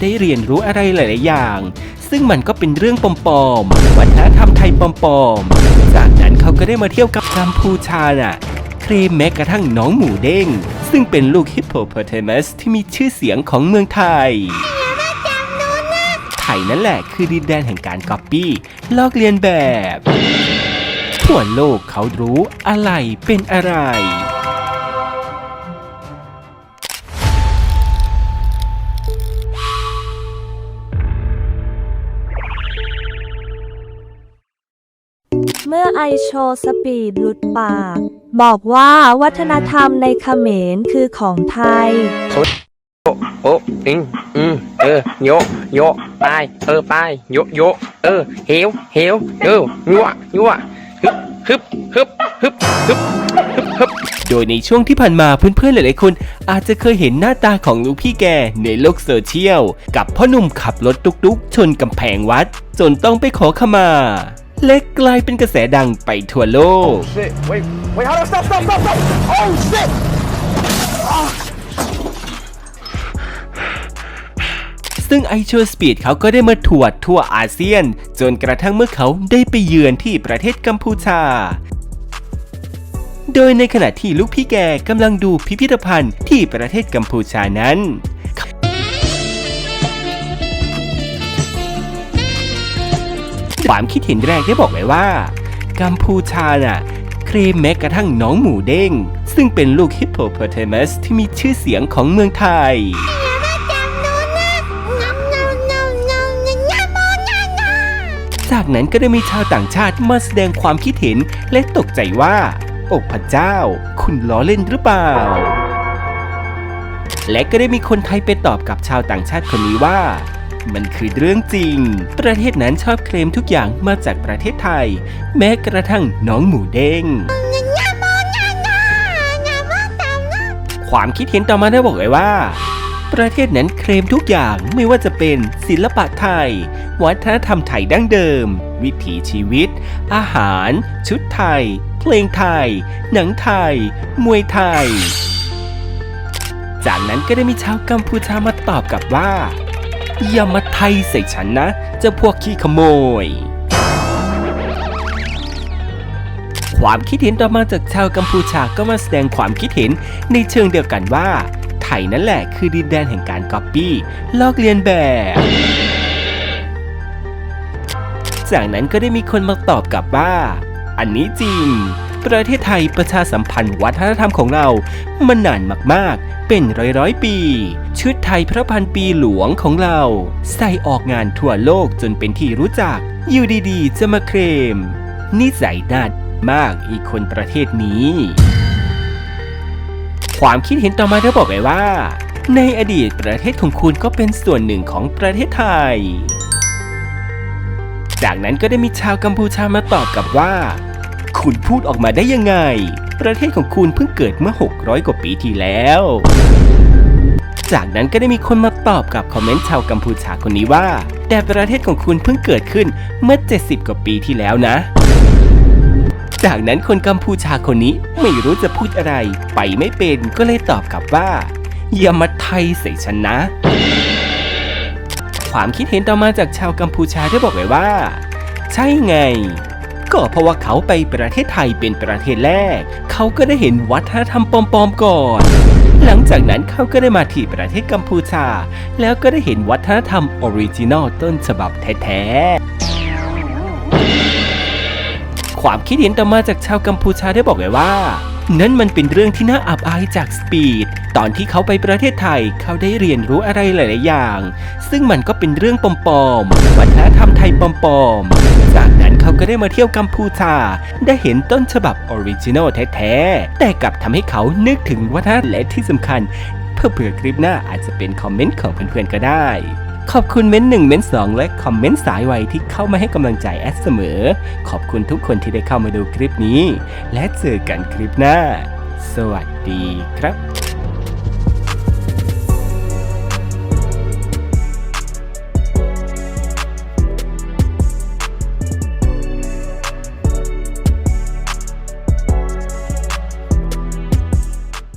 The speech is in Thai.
ได้เรียนรู้อะไรหลาย ๆ อย่าง ซึ่งมันก็เป็นเรื่องปลอมๆวัฒนธรรมไทยปลอมๆจากนั้นเขาก็ได้มาเที่ยวกับกัมพูชาน่ะเคลมแม้กระทั่งน้องหมูเด้ง ซึ่งเป็นลูกฮิปโปโปเทมัสที่มีชื่อเสียงของเมืองไทยไทยนั่นแหละคือดินแดนแห่งการก๊อปปี้ลอกเลียนแบบ ทั่วโลกเขารู้อะไรเป็นอะไร เมื่อไอโชสปีดหลุดปาก บอกว่าวัฒนธรรมในเขมรคือของไทย โอ้อิงอืมเออโยโยไปเออไปโยโยเออเหวเหวเออยัวยัวฮึบฮึบฮึบฮึบฮึบฮึบฮึบโดยในช่วงที่ผ่านมาเพื่อนๆหลายๆคน อาจจะเคยเห็นหน้าตาของลูกพี่แกในโลกโซเชียล กับพ่อหนุ่มขับรถตุกๆ ชนกำแพงวัด จนต้องไปขอขมา และกลายเป็นกระแสดังไปทั่วโลก Shit. Wait, wait, hold on, stop, stop, stop, stop. Oh, shit. ซึ่งไอโชสปีดเขาก็ได้มาถวดทั่วอาเซียน จนกระทั่งเมื่อเขาได้ไปเยือนที่ประเทศกัมพูชา โดยในขณะที่ลูกพี่แกกำลังดูพิพิธภัณฑ์ที่ประเทศกัมพูชานั้น ความคิดเห็นแรกได้บอกไว้ว่า กัมพูชาน่ะเคลมแม้กระทั่งน้องหมูเด้ง ซึ่งเป็นลูกฮิปโปโปเทมัสที่มีชื่อเสียงของเมืองไทย จากนั้นก็ได้มีชาวต่างชาติมาแสดงความคิดเห็นและตกใจว่า โอ้พระเจ้า คุณล้อเล่นหรือเปล่า และก็ได้มีคนไทยไปตอบกับชาวต่างชาติคนนี้ว่า มันคือเรื่องจริง ประเทศนั้นชอบเคลมทุกอย่างมาจากประเทศไทย แม้กระทั่งน้องหมูเด้งความคิดเห็นต่อมาได้บอกไว้ว่า ประเทศนั้นเคลมทุกอย่างไม่ว่าจะเป็นศิลปะไทย วัฒนธรรมไทยดั้งเดิม วิถีชีวิต อาหาร ชุดไทย เพลงไทย หนังไทย มวยไทย จากนั้นก็ได้มีชาวกัมพูชามาตอบกลับว่า อย่ามาไทยใส่ฉันนะเจ้าพวกขี้ขโมย ความคิดเห็นต่อมาจากชาวกัมพูชาก็มาแสดงความคิดเห็นในเชิงเดียวกันว่า ไทยนั่นแหละคือดินแดนแห่งการก๊อปปี้ลอกเลียนแบบจากนั้นก็ได้มีคนมาตอบกลับว่า อันนี้จริง ประเทศไทยประชาสัมพันธ์วัฒนธรรมของเรามันนานมากๆ เป็นร้อยร้อยปี ชุดไทยพระพันปีหลวงของเรา ใส่ออกงานทั่วโลกจนเป็นที่รู้จัก อยู่ดีๆ จะมาเคลม นิสัยน่ามากอีกคนประเทศนี้ ความคิดเห็นต่อมาได้บอกไว้ว่า ในอดีตประเทศของคุณก็เป็นส่วนหนึ่งของประเทศไทย จากนั้นก็ได้มีชาวกัมพูชามาตอบกลับว่า คุณพูดออกมาได้ยังไง ประเทศของคุณเพิ่งเกิดเมื่อ 600 กว่าปีที่แล้ว จากนั้นก็ได้มีคนมาตอบกับคอมเมนต์ชาวกัมพูชาคนนี้ว่า แต่ประเทศของคุณเพิ่งเกิดขึ้นเมื่อ 70 กว่าปีที่แล้วนะ จากนั้นคนกัมพูชาคนนี้ไม่รู้จะพูดอะไร ไปไม่เป็นก็เลยตอบกลับว่าอย่ามาไทยใส่ฉันนะ ความคิดเห็นต่อมาจากชาวกัมพูชาได้บอกไว้ว่า ใช่ไง ก็เพราะว่าเขาไปประเทศไทยเป็นประเทศแรก เขาก็ได้เห็นวัฒนธรรมปลอมๆก่อน หลังจากนั้นเขาก็ได้มาที่ประเทศกัมพูชา แล้วก็ได้เห็นวัฒนธรรมออริจินอลต้นฉบับแท้ๆ ความคิดเห็นต่อมาจากชาวกัมพูชาได้บอกไว้ว่านั่นมันเป็นเรื่องที่น่าอับอายจากสปีด ตอนที่เขาไปประเทศไทยเขาได้เรียนรู้อะไรหลาย ๆ อย่าง ซึ่งมันก็เป็นเรื่องปลอม ๆ วัฒนธรรมไทยปลอม ๆ จากนั้นเขาก็ได้มาเที่ยวกัมพูชา ได้เห็นต้นฉบับออริจินอลแท้ๆ แต่กลับทำให้เขานึกถึงวัฒนธรรมและที่สำคัญ เพื่อเผื่อคลิปหน้าอาจจะเป็นคอมเมนต์ของเพื่อนๆก็ได้ขอบคุณเม้นต์หนึ่งเม้นต์สองและคอมเมนต์สายไวที่เข้ามาให้กำลังใจแอดเสมอ ขอบคุณทุกคนที่ได้เข้ามาดูคลิปนี้ และเจอกันคลิปหน้า สวัสดีครับ